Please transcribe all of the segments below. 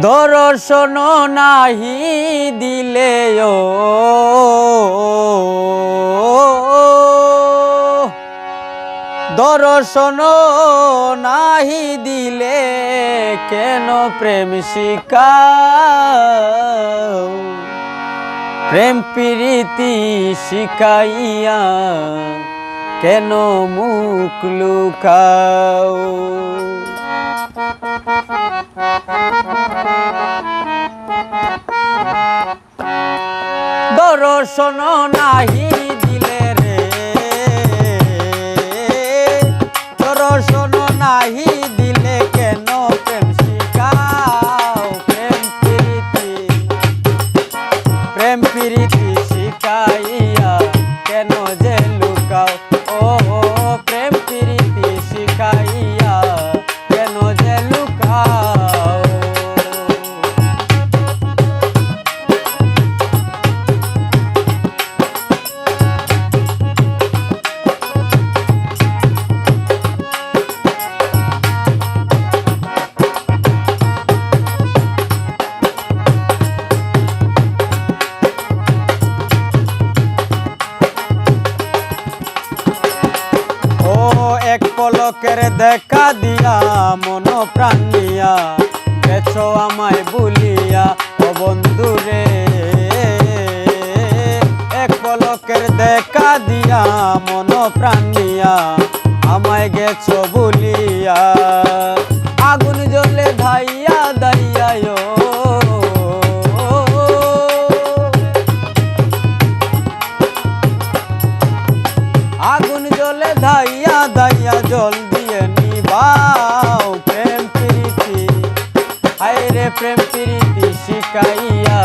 দর্শন নাহি দিলে ও। দর্শন নাহি দিলে কেন প্রেম শিকাও? প্রেম প্রীতি শিখাইয়া কেন মুখ লুকাও? দর্শন নাহি পলকের দেখা দিয়া, মন প্রাণ নিয়া গেছো আমায় ভুলিয়া ও বন্ধু রে। এক দেখা দিয়া, মন প্রাণ নিয়া আমায় গেছো ভুলিয়া আগুন জ্বলে ধাইয়া দাইয়া আগুন জ্বলে ধাইয়া দাইয়া জল নিবাও প্রেম প্রীতি। হায় রে প্রেম প্রীতি শিখাইয়া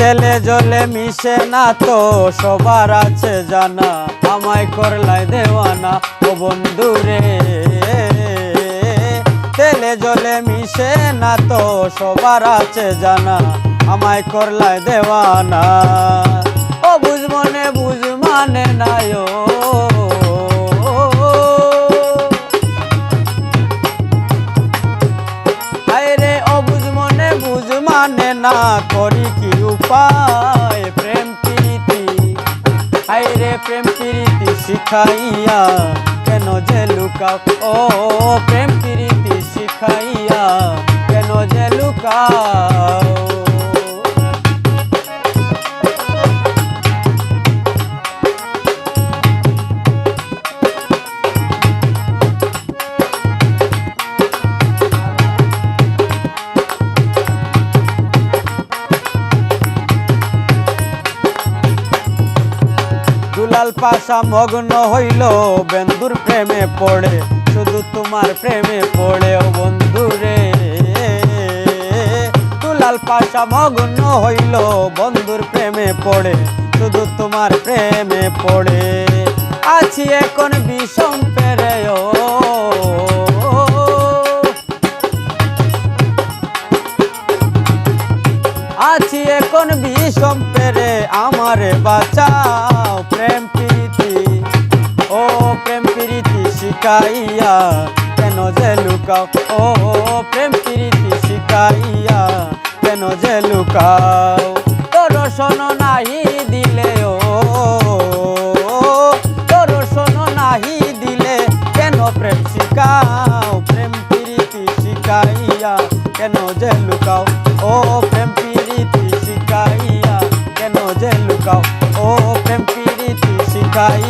তেলে জলে মিশে না তো সবার আছে জানা। আমায় করলাই দেওয়ানা, ও বন্ধু রে। তেলে জলে মিশে না তো সবার আছে জানা, আমায় করলাই দেওয়ানা। মানে না করি কি উপায় প্রেম প্রীতি। আরে প্রেম প্রীতি শিখাইয়া কেন যে লুকাও? ও, প্রেম প্রীতি শিখাইয়া কেন যে লুকাও? দুলাল পাশা মগ্ন হইল, বেন্দুর প্রেমে পড়ে, শুধু তোমার প্রেমে পড়ে ও বন্ধু রে। দুলাল পাশা মগ্ন হইল, বন্ধুর প্রেমে পড়ে, শুধু তোমার প্রেমে পড়ে। আছি এখন বিষম পেরে ও আছি এখন বিষম পেরে, আমারে বাঁচাও প্রেম প্রীতি। ও প্রেম প্রীতি শিকাইয়া কেন যে লুকাও? ও প্রেম প্রীতি শিখাইয়া কেন যে লুকাও? sair